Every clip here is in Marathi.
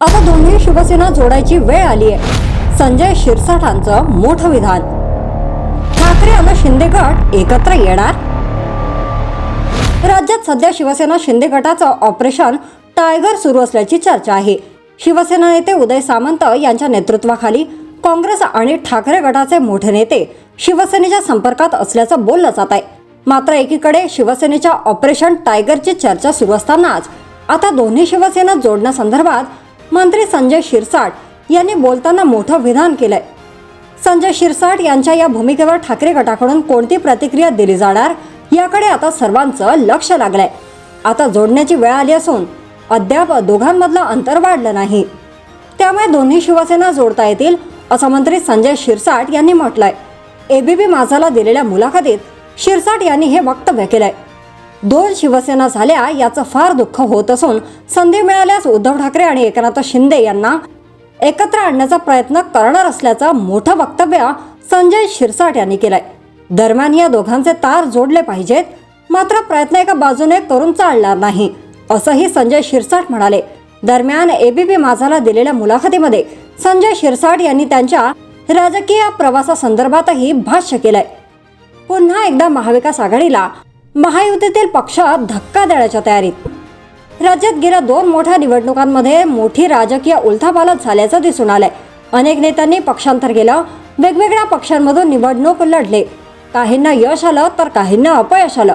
आता दोन्ही शिवसेना जोडायची वेळ आली आहे संजय शिरसाठांचं मोठं विधान. ठाकरे आणि शिंदे गट एकत्र येणार? राज्यात सध्या शिवसेना शिंदे गटाचं ऑपरेशन टायगर सुरू असल्याची चर्चा आहे. शिवसेना नेते उदय सामंत यांच्या नेतृत्वाखाली काँग्रेस आणि ठाकरे गटाचे मोठे नेते शिवसेनेच्या संपर्कात असल्याचं बोललं जात आहे. मात्र एकीकडे शिवसेनेच्या ऑपरेशन टायगरची चर्चा सुरू असतानाच आता दोन्ही शिवसेना जोडण्यासंदर्भात मंत्री संजय शिरसाट यांनी बोलताना मोठं विधान केलंय. संजय शिरसाट यांच्या या भूमिकेवर ठाकरे गटाकडून कोणती प्रतिक्रिया दिली जाणार याकडे आता सर्वांचं लक्ष लागलंय. आता जोडण्याची वेळ आली असून अद्याप दोघांमधलं अंतर वाढलं नाही. त्यामुळे दोन्ही शिवसेना जोडता येतील असं मंत्री संजय शिरसाट यांनी म्हटलंय. एबीपी माझाला दिलेल्या मुलाखतीत शिरसाट यांनी हे वक्तव्य केलंय. दोन शिवसेना झाल्या याचं फार दुःख होत असून संधी मिळाल्यास उद्धव ठाकरे आणि एकनाथ शिंदे यांना एकत्र आणण्याचा प्रयत्न करणार असल्याचं मोठं वक्तव्य संजय शिरसाट यांनी केलंय. दरम्यान या दोघांचे तार जोडले पाहिजेत मात्र प्रयत्न एका बाजूने करून चालणार नाही असंही संजय शिरसाट म्हणाले. दरम्यान एबीपी माझाला दिलेल्या मुलाखतीमध्ये संजय शिरसाट यांनी त्यांच्या राजकीय प्रवासासंदर्भातही भाष्य केलंय. पुन्हा एकदा महाविकास आघाडीला महायुतीतील पक्ष धक्का देण्याच्या तयारीत. राज्यात गेल्या दोन मोठ्या निवडणुकांमध्ये मोठी राजकीय उलथापालथ झाल्याचं दिसून आलंय. अनेक नेत्यांनी पक्षांतर केलं वेगवेगळ्या पक्षांमधून निवडणूक लढले. काहींना यश आलं तर काहींना अपयश आलं.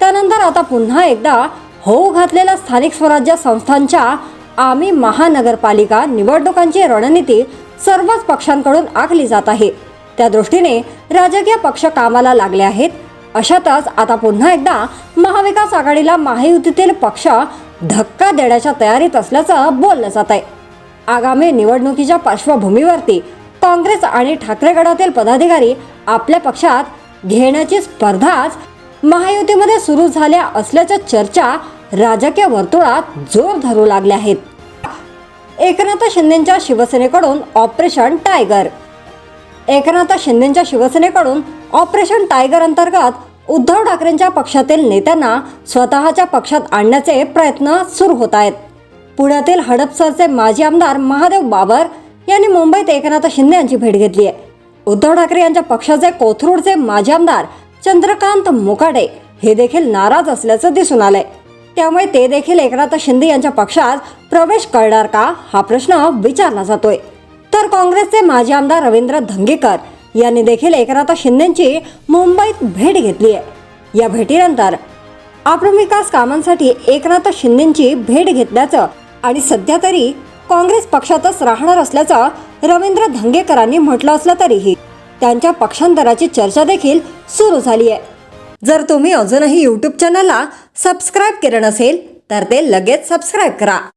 त्यानंतर आता पुन्हा एकदा होऊ घातलेल्या स्थानिक स्वराज्य संस्थांच्या आम्ही महानगरपालिका निवडणुकांची रणनीती सर्वच पक्षांकडून आखली जात आहे. त्या दृष्टीने राजकीय पक्ष कामाला लागले आहेत अशातच आता पुन्हा एकदा महाविकास आघाडीला महायुतीतील पक्ष धक्का देण्याच्या तयारीत असल्याचं बोललं जात आहे आगामी निवडणुकीच्या पार्श्वभूमीवरती काँग्रेस आणि ठाकरे गटातील पदाधिकारी आपल्या पक्षात घेण्याची स्पर्धाच महायुतीमध्ये सुरू झाल्या असल्याच्या चर्चा राजकीय वर्तुळात जोर धरू लागल्या आहेत. एकनाथ शिंदेच्या शिवसेनेकडून ऑपरेशन टायगर एकनाथ शिंदेच्या शिवसेनेकडून ऑपरेशन टायगर अंतर्गत उद्धव ठाकरेंच्या पक्षातील नेत्यांना स्वतःच्या पक्षात आणण्याचे प्रयत्न सुरू होत आहेत. पुण्यातील हडपसरचे माजी आमदार महादेव बाबर यांनी मुंबईत एकनाथ शिंदे यांची भेट घेतली आहे. उद्धव ठाकरे यांच्या पक्षाचे कोथरूडचे माजी आमदार चंद्रकांत मुकाडे हे देखील नाराज असल्याचं दिसून आलंय. त्यामुळे ते देखील एकनाथ शिंदे यांच्या पक्षात प्रवेश करणार का? हा प्रश्न विचारला जातोय. तर काँग्रेसचे माजी आमदार रवींद्र धंगेकर यांनी देखील एकनाथ शिंदेची मुंबईत भेट घेतली आहे. या भेटीनंतर आपण विकास कामांसाठी एकनाथ शिंदेची भेट घेतल्याचं आणि सध्या तरी काँग्रेस पक्षातच राहणार असल्याचं रवींद्र धंगेकरांनी म्हटलं असलं तरीही त्यांच्या पक्षांतराची चर्चा देखील सुरू झाली आहे. जर तुम्ही अजूनही यूट्यूब चॅनलला सबस्क्राईब केलं नसेल तर ते लगेच सबस्क्राईब करा.